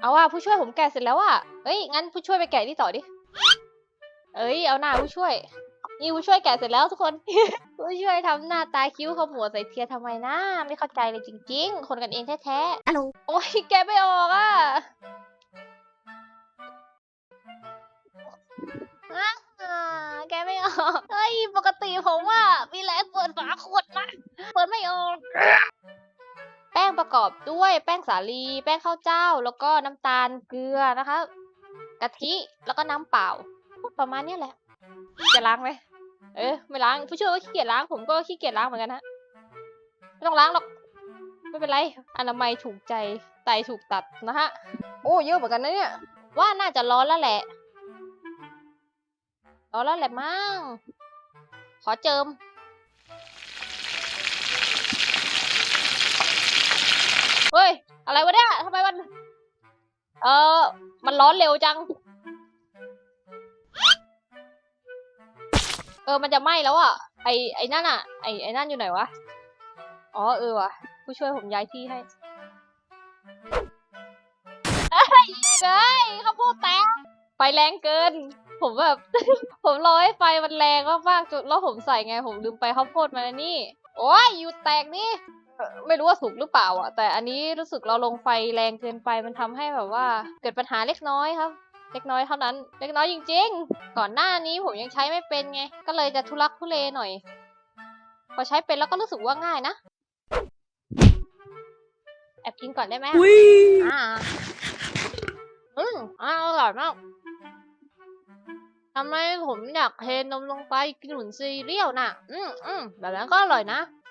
เอาว่าผู้ช่วยผมแกะเสร็จแล้วอะเอ้ยงั้นผู้ช่วยไปแกะนี่ต่อดิ เอ้ยเอาหน้าผู้ช่วย นี่ผู้ช่วยแกะเสร็จแล้วทุกคน ผู้ช่วยทำหน้าตาคิ้วขมวดใส่เทียนทำไมนะไม่เข้าใจเลยจริง ๆ คนกันเองแท้ๆฮัลโหลโอ้ยแกะไม่ออกอะอะแกะไม่ออก เฮ้ย ปกติผมว่ามีแรงเปิดฝาขวดนะ เปิดไม่ออกแป้งประกอบด้วยแป้งสาลี แป้งข้าวเจ้า แล้วก็น้ำตาลเกลือนะคะกะทิแล้วก็น้ำเปล่าประมาณเนี้ยแหละ จะล้างไหมเออไม่ล้างผู้ช่วยก็ขี้เกียจล้างผมก็ขี้เกียจล้างเหมือนกันฮะไม่ต้องล้างหรอกไม่เป็นไรอนามัยถูกใจไตถูกตัดนะฮะโอ้เยอะเหมือนกันนะเนี่ย ว่าน่าจะร้อนแล้วแหละร้อนแล้วแหละมั้งขอเจิม เฮ้ย อะไรวะเนี่ยทำไมมัน เออ มันร้อนเร็วจัง เออ มันจะไหม้แล้วอะ ไอไอนั่นอะ ไอไอนั่นอยู่ไหนวะ อ๋อ เออว่ะ ผู้ช่วยผมย้ายที่ให้เอ้ยเอ้ยข้าวโพดแตกไฟแรงเกิน ผมแบบ ผมรอให้ไฟมันแรงมากๆจนแล้วผมใส่ไง ผมลืมไปข้าวโพดมาแล้วนี่ โอ้ยอยู่แตกนี่ ไม่รู้ว่าสุกหรือเปล่าอะ แต่อันนี้รู้สึกเราลงไฟแรงเกินไปมันทำให้แบบว่า เกิดปัญหาเล็กน้อยครับ เล็กน้อยเท่านั้น เล็กน้อยจริง ๆ ก่อนหน้านี้ผมยังใช้ไม่เป็นไง ก็เลยจะทุลักทุเลหน่อย พอใช้เป็นแล้วก็รู้สึกว่าง่ายนะ แอบกินก่อนได้ไหมอะอ่าอืมอ่าอร่อยมากทำไมผมอยากเทนมลงไปกินเหมือนซีเรียลน่ะ อืมอืมแบบนั้นก็อร่อยนะอืมอืมอืมอ๊ะ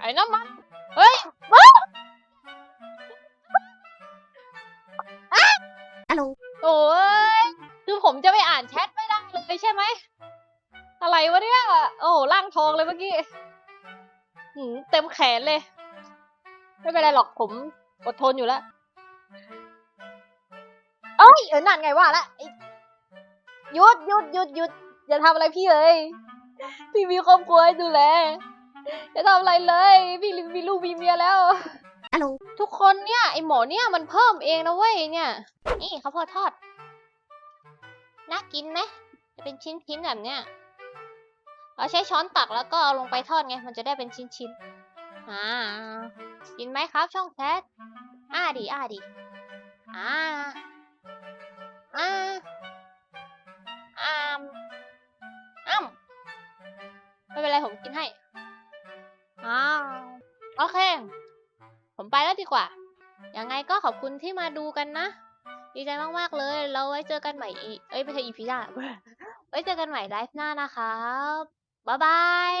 ไอ้น้ำมัน เฮ้ยอ๊ะฮัลโหลโอ้ยคือผมจะไปอ่านแชทไม่ได้เลยใช่ไหม อะไรวะเนี่ย โอ้ร่างทองเลยเมื่อกี้หืมเต็มแขนเลย ไม่เป็นไรหรอกผมอดทนอยู่แล้ว เอ้ยเออนั่นไงว่าละไอ้หยุดหยุดหยุดหยุดอย่าทำอะไรพี่เลย พี่มีครอบครัวให้ดูแลอย่าทำอะไรเลย พี่มีลูกมีเมียแล้วฮัลโหลทุกคนเนี่ยไอหมอเนี่ยมันเพิ่มเองนะเว้ยเนี่ย นี่ข้าวโพดทอด น่ากินไหมจะเป็นชิ้นๆแบบเนี้ย เราใช้ช้อนตักแล้วก็เอาลงไปทอดไง มันจะได้เป็นชิ้นๆ อ่า กินไหมครับช่องแชทอ่าดีอ่าดีอ่าอ่าอ่ามอ้ามไม่ เป็นไรผมกินให้อ้าวโอเค ผมไปแล้วดีกว่า ยังไงก็ขอบคุณที่มาดูกันนะ ดีใจมากๆเลย เราไว้เจอกันใหม่อีเอ้ยไม่ใช่อีพีหน้า ไว้เจอกันใหม่ไลฟ์หน้านะครับ บ๊ายบาย